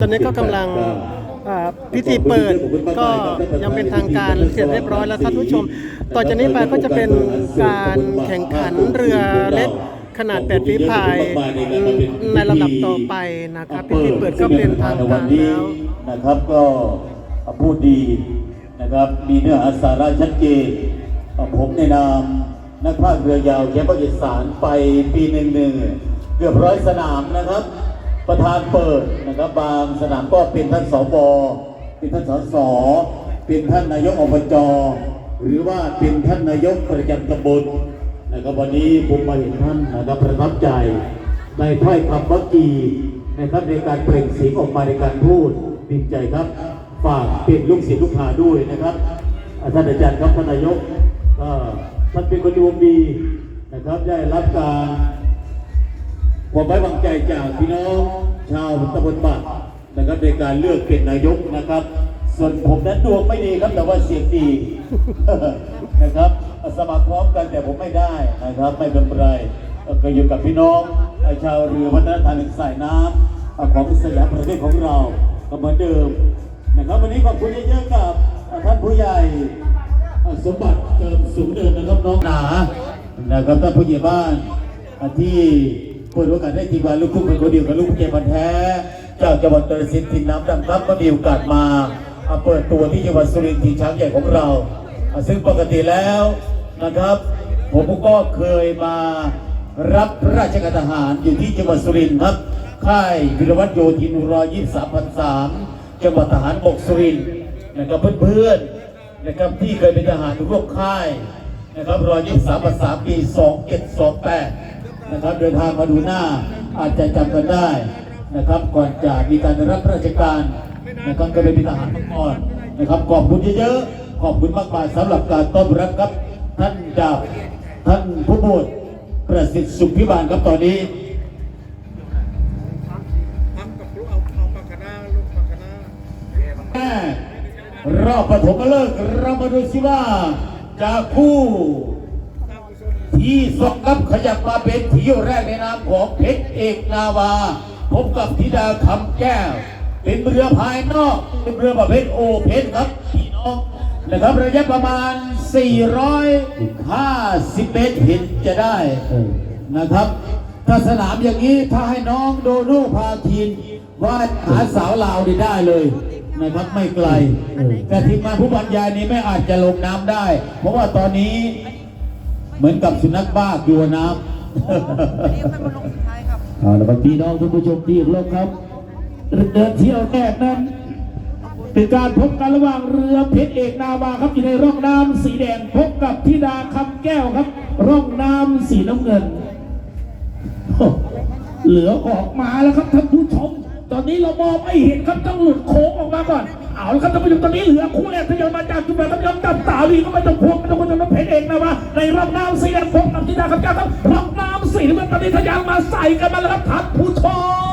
ตอนนี้ก็กำลังพิธีเปิดก็ยังเป็นทางการเสร็จเรียบร้อยแล้วท่านผู้ชม ต่อจากนี้ไปก็จะเป็นการแข่งขันเรือเล็กขนาด8ฝีพายในลำดับต่อไปนะครับพิธีเปิดก็เป็นทางการแล้วนะครับก็พูดดีนะครับมีเนื้อหาสาระชัดเจนผมในนามนักพากเรือยาวแคมป์อีสานไปปีหนึ่งหนึ่งเกือบร้อยสนามนะครับ ประธานเปิดนะครับบางสนามก็เป็นท่านสบเป็นท่านสสเป็นท่านนายกอบจหรือว่าเป็นท่านนายกประจำตำบลนะครับวันนี้ผมมาเห็นท่านนะครับประทับใจในถ้อยคำวักีนะครับในการเปล่งเสียงออกมาในการพูดดีใจครับฝากเป็นลูกศิษย์ลูกหาด้วยนะครับอาท่านอาจารย์ครับท่านนายกก็ท่านเป็นคนดวงดีนะครับได้รับการ ความไว้วางใจจากพี่น้องชาวตำบลบากนะครับในการเลือกเป็นนายกนะครับ ส่วนผมนั้นดวงไม่ดีครับแต่ว่าเสียงดีนะครับสมัครพร้อมกันแต่ผมไม่ได้นะครับ ไม่เป็นไรก็อยู่กับพี่น้องชาวเรือวัฒนธรรมสายน้ำของสยามประเทศของเราก็เหมือนเดิมนะครับวันนี้ขอบคุณเยอะๆกับท่านผู้ใหญ่สมบัติเติมสูงเดินนะครับน้องหนานะครับท่านผู้ใหญ่บ้านที่ เปิดโอกาสให้ทีมงานลูกทุ่งเป็นคนเดียวกับลูกเกมบันแท้จากจังหวัดตรสินทินน้ำดำครับก็มีโอกาสมาเปิดตัวที่จังหวัดสุรินทร์ทีช้างใหญ่ของเรา ซึ่งปกติแล้วนะครับ ผมก็เคยมารับราชการทหารอยู่ที่จังหวัดสุรินทร์ครับ ค่ายวิรวัตโยธินรอยี่สามพันสามจังหวัดทหารบกสุรินทร์นะครับเพื่อนๆนะครับที่เคยเป็นทหารร่วมค่ายนะครับรอยยี่สามภาษาปีสองเจ็ดสองแปด นะครับเดินทางมาดูหน้าอาจจะจำกันได้นะครับก่อนจะมีการรับราชการนะครับก็เป็นทหารมาก่อนนะครับขอบคุณเยอะๆขอบคุณมากมายสำหรับการต้อนรับครับท่านดาบท่านผู้บุตรประสิทธิ์สุขพิบาลครับตอนนี้รอบปฐมฤกษ์เรามาดูสิว่าจากคู่ ที่สองครับขยับมาเป็นทีแรกในนามของเพชรเอกนาวา พบกับธิดาคำแก้ว เป็นเรือภายนอก เป็นเรือประเภทโอเพนครับพี่น้องนะครับระยะประมาณ 450 เมตรเห็นจะได้นะครับ ถ้าสนามอย่างนี้ถ้าให้น้องโดโน่พาทีมว่าหาสาวลาวได้ได้เลยนะครับไม่ไกล แต่ทีมงานผู้บรรยายนี้ไม่อาจจะลงน้ำได้ เพราะว่าตอนนี้ เหมือนกับสุนัขบ้ากลัวน้ำเอาละครับพี่น้องท่านผู้ชมที่เคารพครับเดินเที่ยวแรกนั้น เป็นการพบกันระหว่างเรือเพชรเอกนาวาครับอยู่ในร่องน้ำสีแดงพบกับธิดาคำแก้วครับ ร่องน้ำสีน้ำเงินเหลือออกมาแล้วครับท่านผู้ชม ตอนนี้เรามองไม่เห็นครับต้องหลุดโค้งออกมาก่อน เอาละครับท่านผู้ชมตอนนี้เหลือคู่แรกที่ยอยมาจากจุดแบบท่านผู้ชมจับตาวีก็ไม่ต้องพวงไม่ต้องคนจะมาเพชรเองนะว่าในร่องน้ำสีแดงพบกับธิดาคำแก้วครับร่องน้ำสีน้ำเงินตอนนี้ทะยานมาใส่กันมาแล้วครับท่านผู้ชม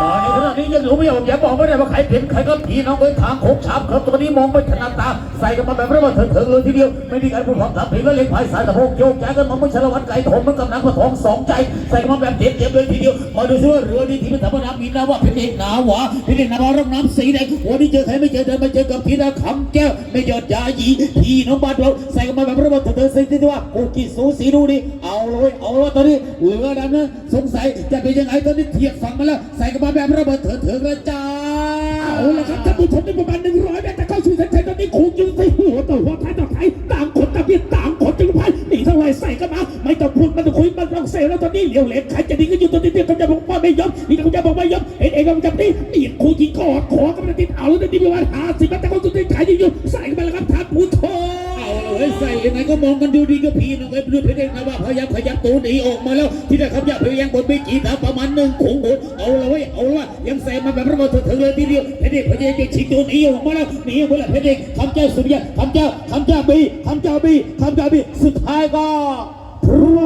ตอนนี้ขณะนี้ยังรู้ไม่ออกอย่าบอกไม่ได้ว่าใครเป็นใครก็ผีน้องเอ้ยทางโค้งฉาบครับตอนนี้มองไม่ถนัดตาใส่กันมาแบบเรียกว่าเถิงๆเลยทีเดียวไม่มีการพูดความทับผิดและเล็งภายสายตะโพกโยกย้ายกันมาไม่ชะละวันไก่ถมมันกับนักกระทองสองใจใส่กันมาแบบเจ็บๆเลยทีเดียวมาดูซิว่าเรือนี้ที่เป็นธรรมดามีนาว่าเป็นเอกหนาวะเป็นเอกหนาวะร่องน้ำสีแดงวันนี้เจอใครไม่เจอเดินมาเจอกับพีนาคำแก้วไม่ยอดยาหยีพี่น้องบ้านเราใส่กันมาแบบเรียกว่าเถิงๆสิที่ว่าโอ้กี่สูสีดูดิเอาเลยเอาเลยตอนนี้เรือดำนั้นสงสัยจะเป็นยังไงตอนนี้เทียบฝั่งมาแล้วใส่กันมาแบบระเบิดเถิงๆแล้วจ้าเอาละครับท่านผู้ชมในประมาณหนึ่งร้อยเมตรจะเข้าสู่เส้นชัยตอนนี้คงยิงใส่หัวต่อหัวท้ายต่อท้ายต่างคนต่างเบียดต่างคนจึงพันหนีเท่าไรใส่กันมา ไม่ต้องพูดไม่ต้องคุยมันต้องเซลแล้วตอนนี้เหลียวเหล็กใครจะดีก็อยู่ตัวนี้เดียวเขาจะบอกว่าไม่ยอมนี่เขาจะบอกไม่ยอมเอ็นเองก็จะตีนี่คู่ยิงกอดขอก็ไม่ได้ติดเอาแล้วตีประมาณห้าสิบเมตรแต่เขาสุดท้ายขายยิงอยู่ใส่กันไปแล้วครับท่านผู้ชมเอาเฮ้ยใส่ยังไงก็มองกันดูดีก็พีน้องเอ้ยเรือเพชรเองนะว่าพยายามขยับตัวหนีออกมาแล้ว ที่ได้คำยาพยายามบนไปกี่ถาประมาณหนึ่งขงโหเมาแบบระเบิดเถิงเลยทีเดียวเพชรเอกพยายามจะฉีกตัวหนีออกมาแล้วหนีออกมาแล้วเพชรเอกคำเจ้าสุริยะคำเจ้าคำเจ้าบีคำเจ้าบีคำเจ้าบีสุดท้ายก็พรว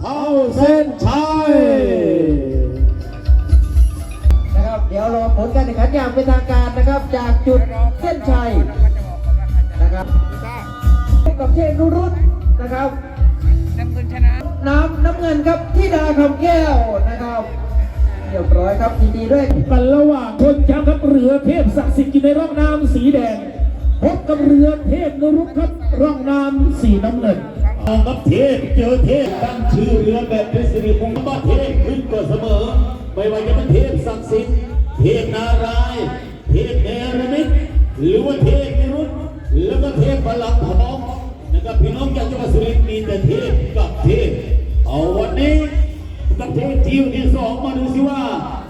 เข้าเส้นชัยนะครับเดี๋ยวรอผลการแข่งขันอย่างเป็นทางการนะครับ จากจุดเส้นชัยนะครับพบกับเชนนุรุตนะครับน้ำเงินชนะน้ำน้ำเงินครับที่ดาคำแก้วนะครับ เรียบร้อยครับยินดีด้วยกันระหว่างคนแชมป์ครับเรือเทพศักดิ์สิทธิ์อยู่ในร่องน้ำสีแดงพบกับเรือเทพนรุขครับร่องน้ำสีน้ำเงินเอากับเทพเจอเทพตั้งชื่อเรือแบบเป็นสิริมงคลว่าเทพขึ้นก็เสมอไม่ว่าจะเป็นเทพศักดิ์สิทธิ์เทพนารายณ์เทพเนรมิตหรือว่าเทพนิรุตแล้วก็เทพพลังทองนะครับพี่น้องจากจังหวัดสุรินทร์มีแต่เทพกับเทพเอาวันนี้ กับเทพทีมที่สองมาดูสิว่า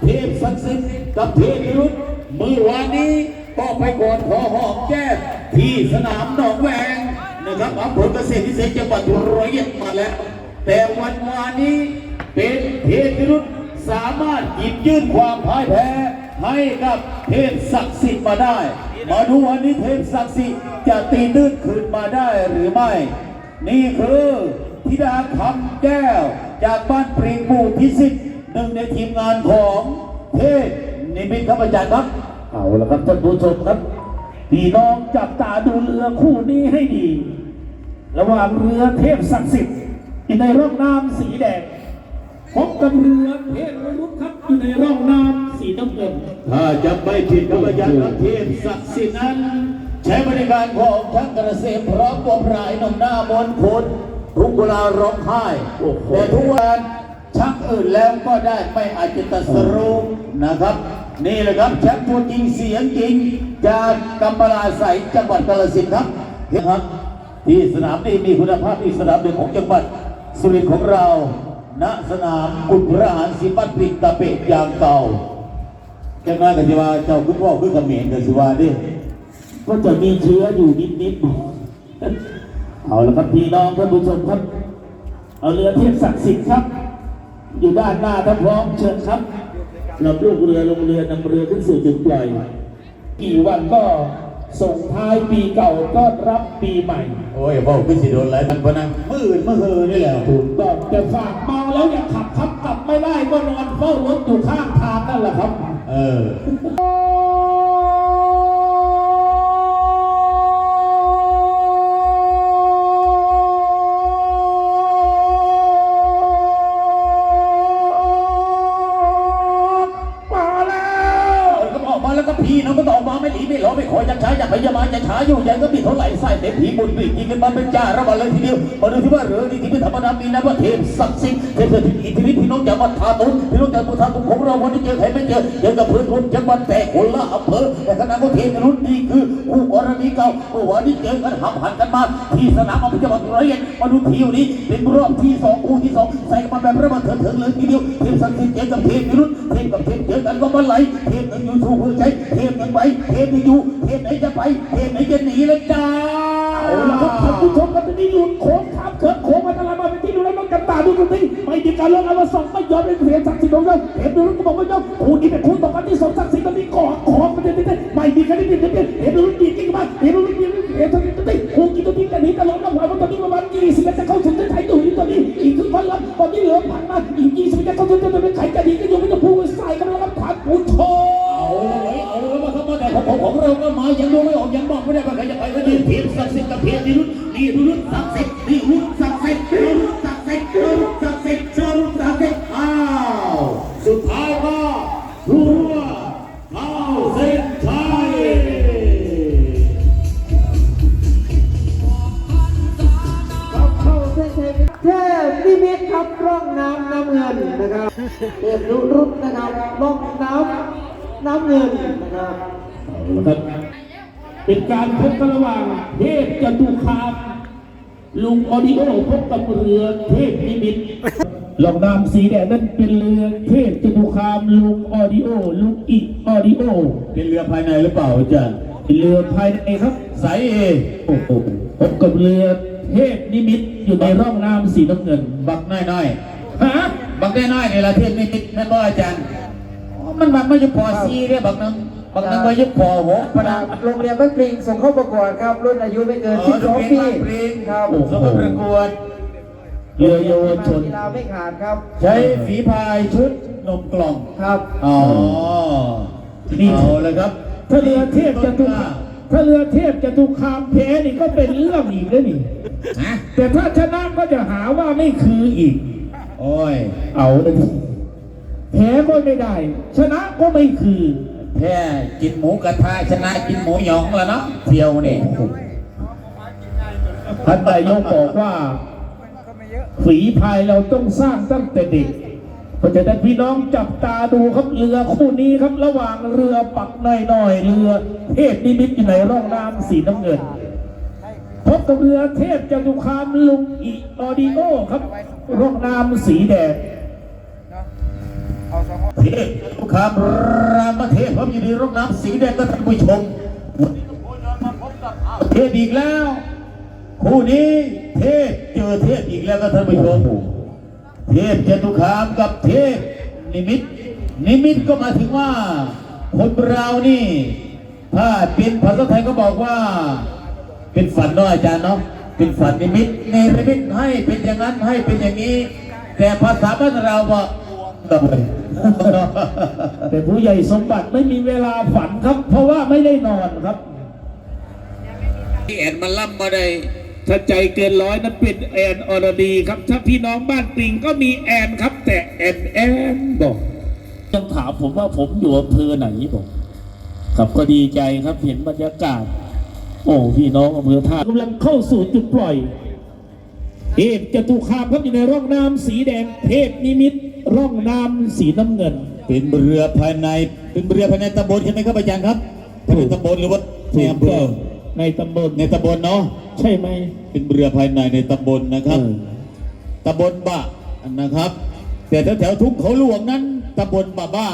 เทพศักดิ์สิทธิ์กับเทพนิรุตเมื่อวานนี้ก็ไปก่อนขอหอมแก้มที่สนามหนองแวงนะครับอำเภอเกษตรพิเศษจังหวัดร้อยเอ็ดมาแล้ว แต่วันวานนี้เป็นเทพนิรุตสามารถหยิบยื่นความพ่ายแพ้ให้กับเทพศักดิ์สิทธิ์มาได้ มาดูวันนี้เทพศักดิ์สิทธิ์จะตีตื้นคืนมาได้หรือไม่ นี่คือธิดาคำแก้ว จากบ้านปริงหมู่ที่สิบหนึ่งในทีมงานของเทพนิมิตครับอาจารย์ครับ เอาละครับท่านผู้ชมครับพี่น้องจับตาดูเรือคู่นี้ให้ดี ระหว่างเรือเทพศักดิ์สิทธิ์อยู่ในร่องน้ำสีแดงพบกับเรือเทพนรุขครับอยู่ในร่องน้ำสีน้ำเงินถ้าจะไม่ผิดกับอาจารย์ประเทศศักดิ์สิทธิ์นั้น ใช้บริการของช่างกระเสมพร้อมตัวพรายหนุ่มหน้ามนต์คน ทุกเวลาร้องไห้ แต่ทุกวันช่างอื่นแล้วก็ได้ไม่อาจจะตัดสรุปนะครับ นี่แหละครับแชมป์ตัวจริงเสียงจริง จากกำปลาใสยจังหวัดกาฬสินธุ์ครับเห็นครับที่สนามนี้มีคุณภาพอีกสนามหนึ่งของจังหวัดสุรินทร์ของเรา ณสนามกุฎพระหารสิปัตปิกตะเปะยางเก่าจังนั้นก็สิว่าเจ้าคุณพ่อคือเขมรก็สิว่าดิก็จะมีเชื้ออยู่นิดๆ เอาละครับพี่น้องท่านผู้ชมครับ เอาเรือเทพศักดิ์สิทธิ์ครับ อยู่ด้านหน้าถ้าพร้อมเชิญครับลำลูกเรือลงเรือนำเรือขึ้นสู่จุดปล่อยกี่วันก็ส่งท้ายปีเก่าต้อนรับปีใหม่ โอ้ยพ่อคือสิโดนอะไรมันพนังมืดเมื่อคืนนี่แหละถูกต้องแต่ฝากเมาแล้วอย่าขับครับกลับไม่ได้ก็นอนเฝ้ารถอยู่ข้างทางนั่นแหละครับ เออ พี่น้องก็ต้องมาไม่หลีไม่หลอไม่ขอจะช้าอย่าพยายามจะช้าอยู่ใจก็มีเท่าไหร่ใส่เต็มผีบุญปีกยิงกันมาเป็นจ่าระบาดเลยทีเดียวมาดูที่ว่าเรือนี่ที่ไม่ธรรมดามีนะว่าเทพศักดิ์สิทธิ์เทพสถิตอิทธิฤทธิ์พี่น้องจากวัดทาตุนพี่น้องจากวัดท่าตุนของเราวันนี้เจอใครไม่เจอเจอกับเพื่อนคนจังหวัดแต่คนละอำเภอแต่ขณะก็เทพรุ่นนี้คือคู่กรณีเก่าเมื่อวานนี้เจอกันหับหันกันมาที่สนามอำเภอจังหวัดร้อยเอ็ดมาดูทีนี้เป็นรอบที่สองคู่ที่สองใส่กันมาแบบระเบิดเถิดๆเลยทีเดียวเทพศักดิ์สิทธิ์เจอกับเทพรุ่นเทพกับเทพเจอกันก็มาไหลเทพยังอยู่ชูหัวใจทพยังไปเทพยังอยู่เทพไหนจะไปเทพไหนจะหนีแล้วจ้าเอาละครับท่านผู้ชมครับตอนนี้หลุดโค้งข้ามเขินโค้งอันตลายมาเป็นที่ดูแลน้องกันตาดูตรงนี้ไม่มีการลงอวสองไม่ยอมเป็นเพียศักดิ์ศรีของเราเทพดูรุ่นก็บอกว่าเจ้าคู่นี้เป็นคู่ต่อกันที่สมศักดิ์ศรี ครับนะครับเป็นการพบกันระหว่างเทพจตุคามลุงออดิโอพบกับเรือเทพนิมิตรลองนามสีแดงนั้นเป็นเรือเทพจตุคามลุงออดิโอลุงอีออดิโอเป็นเรือภายในหรือเปล่าอาจารย์เป็นเรือภายในครับสายเอโอ้โหพบกับเรือเทพนิมิตรอยู่ในร่องน้ำสีน้ำเงิน บักน้อยฮะๆบักน้อยๆนี่ละเทพนิมิตแม่นบ่อาจารย์อ๋อมันบักไม่ใช่พอซีเด้บักนึง บักนึงไม่ใช่พอหกประดาโรงเรียนบ้านปริงส่งเข้าประกวดครับ รุ่นอายุไม่เกิน12ปีครับสมประกวดเรือเยาวชน กีฬาไม่ขาดครับ ใช้ฝีพายชุดนมกล่อง ครับ อ๋อนี่เอาเลยครับถ้าเรือเทพจตุคามถ้าเรือเทพจตุคามแพ้นี่ก็เป็นเรื่องอีกแล้วนี่ ฮะแต่ถ้าชนะก็จะหาว่าไม่คืออีก โอ้ย เอาเลยทีแพ้ก็ไม่ได้ ชนะก็ไม่คือ แพ้กินหมูกระทะชนะกินหมูหยองแล้วเนาะเที่ยวนี่ท่านนายกบอกว่า ฝีพายเราต้องสร้างตั้งแต่เด็กเพราะฉะนั้นพี่น้องจับตาดูครับเรือคู่นี้ครับ ระหว่างเรือปักน้อยๆเรือเทพนิมิตอยู่ในร่องน้ำสีน้ำเงินพบกับเรือเทพจตุคามลุงอิออดิโอครับ ร่องน้ำสีแดง พลูกคามรามเทพผมอยู่ในร่องน้ำสีแดงก็ท่านผู้ชมวันนี้ผมย้อนมาพบกับเทพอีกแล้ว คู่นี้เทพเจอเทพอีกแล้วก็ท่านผู้ชมเทพจตุคามกับเทพนิมิต นิมิตก็มาถึงว่า คนเรานี่ ถ้าเป็นภาษาไทยก็บอกว่า เป็นฝันเนาะอาจารย์เนาะเป็นฝันนิมิตในนิมิตให้เป็นอย่างนั้นให้เป็นอย่างนี้ แต่ภาษาบ้านเราบอก เลยแต่ผู้ใหญ่สมบัติไม่มีเวลาฝันครับ เพราะว่าไม่ได้นอนครับที่แอนมันล่ำมาได้ถ้าใจเกินร้อยนั้นเป็นแอนอรดีครับ ถ้าพี่น้องบ้านปิงก็มีแอนครับ แต่แอนแอนบอกยังถามผมว่าผมอยู่อำเภอไหนบอกครับก็ดีใจครับเห็นบรรยากาศ โอ้พี่น้องอำเภอท่ากำลังเข้าสู่จุดปล่อยเทพจตุคามครับอยู่ในร่องน้ำสีแดงเทพนิมิตร่ องน้ำสีน้ำเงิน เป็นเรือภายในเป็นเรือภายในตำบลใช่ไหมครับอาจารย์ครับภายในตำบลหรือว่าในอำเภอในตำบลในตำบลเนาะใช่ไหมเป็นเรือภายในในตำบลนะครับเออตำบลบะนะครับ แต่แถวๆทุ่งเขาหลวงนั้นตำบลบะบ้า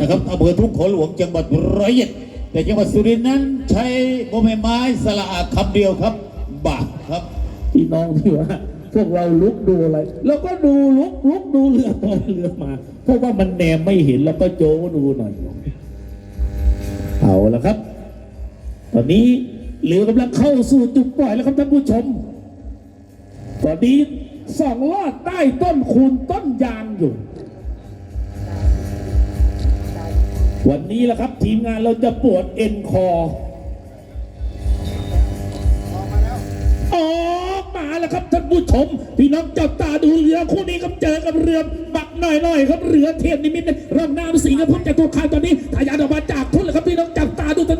นะครับอำเภอทุ่งเขาหลวงจังหวัดร้อยเอ็ดแต่จังหวัดสุรินทร์นั้นใช้โมเมไม้สละอาคำเดียวครับบะครับพี่น้องที่ว่า พวกเราลุกดูอะไร แล้วก็ดูลุกลุกดูเรือตอเรือมา เพราะว่ามันแนมไม่เห็นแล้วก็โจดูหน่อย เอาละครับ ตอนนี้เรือกำลังเข้าสู่จุดปล่อยแล้วครับท่านผู้ชม ตอนนี้สองลอดใต้ต้นคูณต้นยางอยู่ วันนี้แหละครับ ทีมงานเราจะปวดเอ็นคอออกมา แล้วครับท่านผู้ชมพี่น้องจับตาดูเรือคู่นี้ครับเจอกับเรือบักหน่อยๆครับเรือเทียนนิมิตร่องน้ำสีกระพุ่งจากตัวคานตอนนี้ทายาทออกมาจากทุ่นแล้วครับพี่น้องจับตาดูตอนนี้